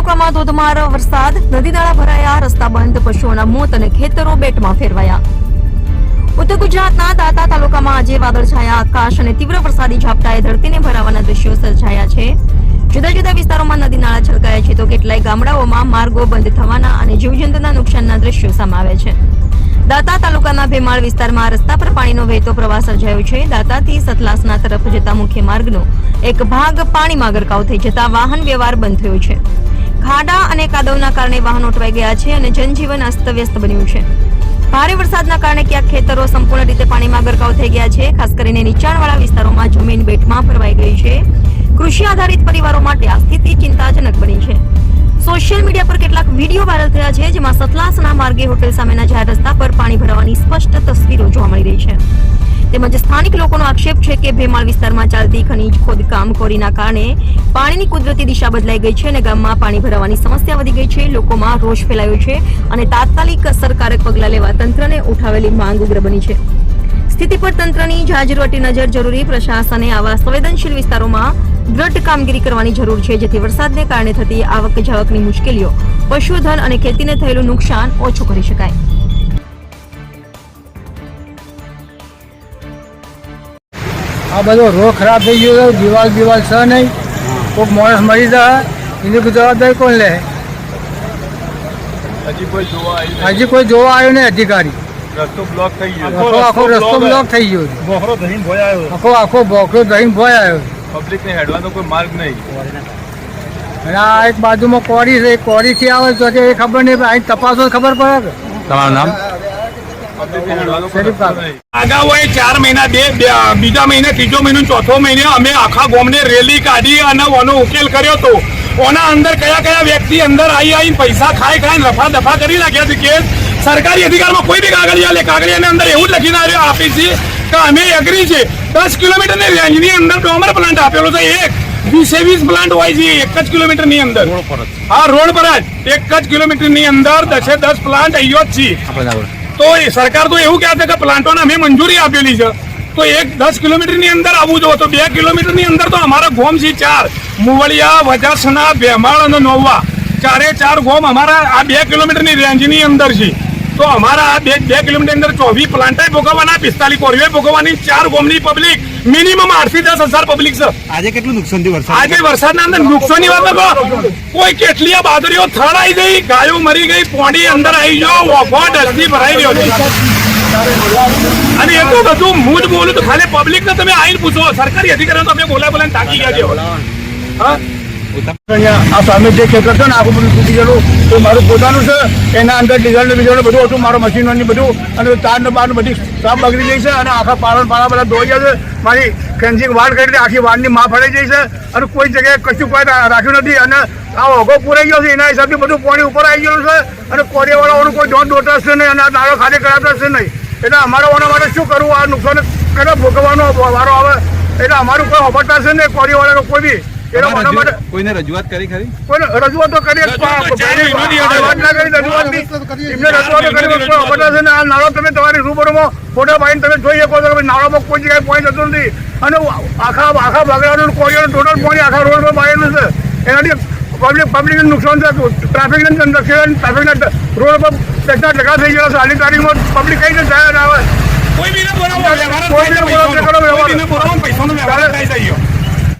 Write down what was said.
તાલુકામાં ધોધમાર વરસાદ, નદી નાળા ભરાયા, રસ્તા બંધ, પશુઓના મોત અને ખેતરો બેટમાં ફેરવાયા. ઉત્તર ગુજરાતના દાતા તાલુકામાં આજે વાદળછાયા આકાશ અને તીવ્ર વરસાદી ઝાપટાએ ધરતીને ભરાવાના દ્રશ્યો સર્જાયા છે. જુદા જુદા વિસ્તારોમાં નદી નાળા છલકાયા છે તો કેટલાય ગામડાઓમાં માર્ગો બંધ થવાના અને જીવજંતુના નુકસાનના દ્રશ્યો સમાવે છે. દાતા તાલુકાના ભેમાળ વિસ્તારમાં રસ્તા પર પાણીનો વહેતો પ્રવાહ સર્જાયો છે. દાતાથી સતલાસના તરફ જતા મુખ્ય માર્ગનો એક ભાગ પાણીમાં ગરકાવ થઈ જતા વાહન વ્યવહાર બંધ થયો છે. ખાડા અને કાદવના કારણે વાહનો અટવાઈ ગયા છે અને જનજીવન અસ્તવ્યસ્ત બન્યું છે. ભારે વરસાદના કારણે ક્યાંક ખેતરો સંપૂર્ણ રીતે પાણીમાં ગરકાવ થઈ ગયા છે. ખાસ કરીને નીચાણવાળા વિસ્તારોમાં જમીન બેટમાં ફરવાઈ ગઈ છે. કૃષિ આધારિત પરિવારો માટે આ સ્થિતિ ચિંતાજનક બની છે. સોશિયલ મીડિયા પર કેટલાક વીડિયો વાયરલ થયા છે જેમાં સતલાસના માર્ગે હોટેલ સામેના જાહેર રસ્તા પર પાણી ભરાવાની સ્પષ્ટ તસવીરો જોવા મળી રહી છે. તેમજ સ્થાનિક લોકોનો આક્ષેપ છે કે ભેમાળ વિસ્તારમાં ચાલતી ખનીજ ખોદકામ કોરીના કારણે પાણીની કુદરતી દિશા બદલાઈ ગઈ છે અને ગામમાં પાણી ભરાવાની સમસ્યા વધી ગઈ છે. લોકોમાં રોષ ફેલાયો છે અને તાત્કાલિક અસરકારક પગલાં લેવા તંત્રને ઉઠાવેલી માંગ ઉગ્ર બની છે. સ્થિતિ પર તંત્રની જાજરવટી નજર જરૂરી, પ્રશાસને આવા સંવેદનશીલ વિસ્તારોમાં દ્રઢ કામગીરી કરવાની જરૂર છે, જેથી વરસાદને કારણે થતી આવક જાવકની મુશ્કેલીઓ, પશુધન અને ખેતીને થયેલું નુકસાન ઓછું કરી શકાય. આ બધો રોગ ખરાબ થઈ ગયો છે દિવાલ દિવાલ છે નહીં. કોઈક માણસ મરી જાય એની કોઈ જવાબદારી કોણ લે? હજી કોઈ જોવા આવ્યું નહીં અધિકારી. રસ્તો બ્લોક થઈ ગયો. આખો આખો રસ્તો બ્લોક થઈ ગયો છે. બોખરો ભોય આવ્યો. આખો આખો બોકરો દહીં ભોય આવ્યો પબ્લિક હેડવાનો કોઈ માર્ગ નહીં. અને આ એક બાજુમાં કોરી છે કોરીથી આવે તો કે એ ખબર નહીં અહીં તપાસો ખબર પડે કે? તમારું નામ? ને અગાઉ ચાર મહિના બે બીજા મહિને ત્રીજો મહિનો ચોથો મહિને અમે આખા ગોમને રેલી કાઢી અને ઓનો ઉકેલ કર્યો હતો ઓના અંદર કયા કયા વ્યક્તિ અંદર આવી આવીને પૈસા ખાઈ ખાઈને રફા દફા કરી નાખ્યા છે કેસ? સરકારી અધિકારમાં કોઈ બી કાગળિયા લે કાગળિયાની અંદર એવું જ લખીને આપી છે કે અમે એગ્રી છે. દસ કિલોમીટરની રેન્જની અંદર ડોમર પ્લાન્ટ આપેલો છે એક. વીસે વીસ પ્લાન્ટ હોય છે એક જ કિલોમીટરની અંદર. હા રોડ પર જ. એક જ કિલોમીટરની અંદર દસે દસ પ્લાન્ટ અહીંયા જ છે. તો એ સરકાર તો એવું કહે છે કે પ્લાન્ટોને અમે મંજૂરી આપેલી છે. તો એક દસ કિલોમીટરની અંદર આવવું જોઈએ તો બે કિલોમીટરની અંદર તો અમારા ગોમ છે ચાર. મુવળિયા, વજાસના, ભેમાળ અને નોવા. ચારે ચાર ગોમ અમારા આ બે કિલોમીટરની રેન્જની અંદર છે. તો અમારા આ બે બે કિલોમીટર અંદર ચોવીસ પ્લાન્ટાઈ ભોગવવાના પિસ્તાલીસ કોરીઓ ભોગવવાની ચાર ગોમની પબ્લિક મિનિમમ આઠથી દસ હજાર પબ્લિક છે. આજે કેટલું નુકસાન થયું વરસાદ? આજે વરસાદના અંદર નુકસાનની વાત કોઈ કેટલી આ બાદરીઓ થડાઈ ગઈ ગાયો મરી ગઈ પોણી અંદર આવી ગયો વોફો ડસ્ટી ભરાઈ ગયો અને એ તો બધું હું જ બોલું તો ખાલી પબ્લિક ને તમે આવીને પૂછો સરકારી અધિકારીઓ તમે બોલાય બોલાય તાકી ગયા છો. હા? સામે જે ખેતર છે ને આખું બધું એ મારું પોતાનું છે, એના અંદર ડીઝલ બધું હતું, મારું મશીનોની બધું, અને તારને બારને બધી સાફ બગડી ગઈ છે, અને આખા પાલન પાળા બધા ધોઈ ગયા મારી ફેન્સિંગ વાડ કરી આખી વાડની માં ફળી ગઈ છે, અને કોઈ જગ્યાએ કશું કોઈ રાખ્યું નથી, અને આ ઓગો પૂરાઈ ગયો છે, એના હિસાબથી બધું પાણી ઉપર આવી ગયું છે, અને કોરિયાવાળાઓનું કોઈ જોન દોટાશે નહીં, અને આ નાળો ખાલી હશે નહીં. એટલે અમારે ઓના માટે શું કરવું? આ નુકસાન કરે ભોગવવાનો વારો આવે. એટલે અમારું કોઈ હોબટાશે નહીં, કોરિયાવાળાનો કોઈ બી. કોઈને રજૂઆત કરી ખરી? કોઈને રજૂઆતો કરી એમને રજૂઆતો કરી કોઈ અપરાધ છે ને આ નાળો તમે તમારી રૂબરૂમાં ફોટો પાડીને તમે જોઈ શકો છો કે નાળામાં કોઈ જગ્યાએ પોઈન્ટ હતું નથી. અને આખા આખા બગડાનું કોરિયાનું ટોટલ પોઈન્ટ આખા રોડ પર પાડેલું છે. એનાથી પબ્લિક પબ્લિકને નુકસાન છે ટ્રાફિકને નુકસાન ટ્રાફિકના રોડ પર ટકા ટકા થઈ ગયા છે. હાલની તારીખમાં પબ્લિક કઈ રીતે જાય ના આવે? કોઈ બી ને બોલાવો કોઈ બી ને બોલાવો, પૈસાનો. વ્યવહાર. કોઈ બી ને બોલાવો ને પૈસાનો વ્યવહાર ચાલે. થાય છે.